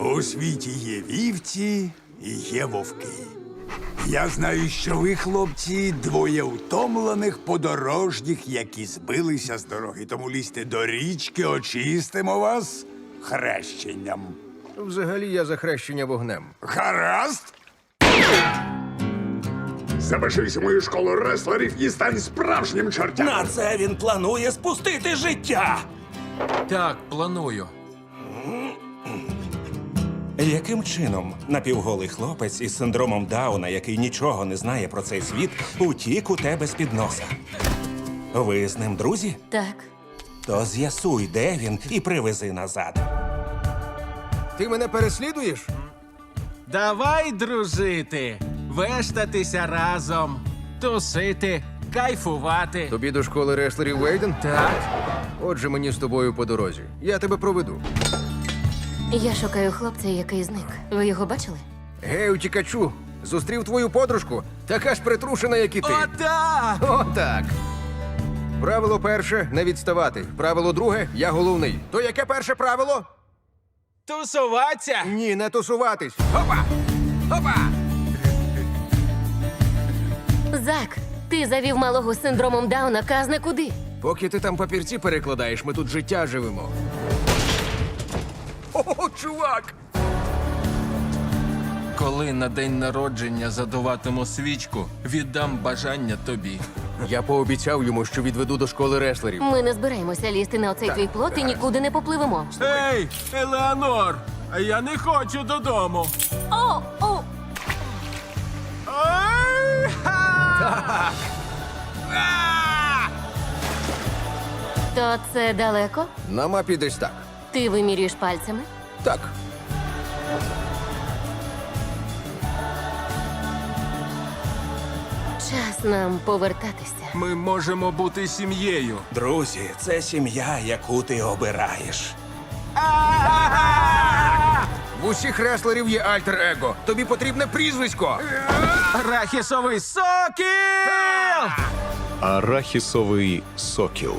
У світі є вівці і є вовки. Я знаю, що ви, хлопці, двоє утомлених подорожніх, які збилися з дороги. Тому лізьте до річки, очистимо вас хрещенням. Взагалі я за хрещення вогнем. Гаразд? Запишись у мою школу реслерів і стань справжнім чортям. На це він планує спустити життя. Так, планую. Яким чином напівголий хлопець із синдромом Дауна, який нічого не знає про цей світ, утік у тебе з-під носа? Ви з ним друзі? Так. То з'ясуй, де він, і привези назад. Ти мене переслідуєш? Давай дружити, вештатися разом, тусити, кайфувати. Тобі до школи реслерів Вейден? Так, Отже, мені з тобою по дорозі. Я тебе проведу. Я шукаю хлопця, який зник. Ви його бачили? Гей, утікачу, зустрів твою подружку, така ж притрушена, як і ти. отак! Отак. Правило перше не відставати. Правило друге я головний. То яке перше правило? Тусуватися! Ні, не тусуватись. Опа! Опа! Зак, ти завів малого з синдромом Дауна казне куди. Поки ти там папірці перекладаєш, ми тут життя живемо. О, чувак! Коли на день народження задуватиму свічку, віддам бажання тобі. Я пообіцяв йому, що відведу до школи реслерів. Ми не збираємося лізти на оцей твій плот і нікуди не попливемо. Ей, Елеонор! А я не хочу додому. О, о! Ой, ха! То це далеко? На мапі десь так. Ти вимірюєш пальцями? Так. Час нам повертатися. Ми можемо бути сім'єю. Друзі, це сім'я, яку ти обираєш. В усіх реслерів є альтер-его. Тобі потрібне прізвисько. Арахісовий сокіл! Арахісовий сокіл.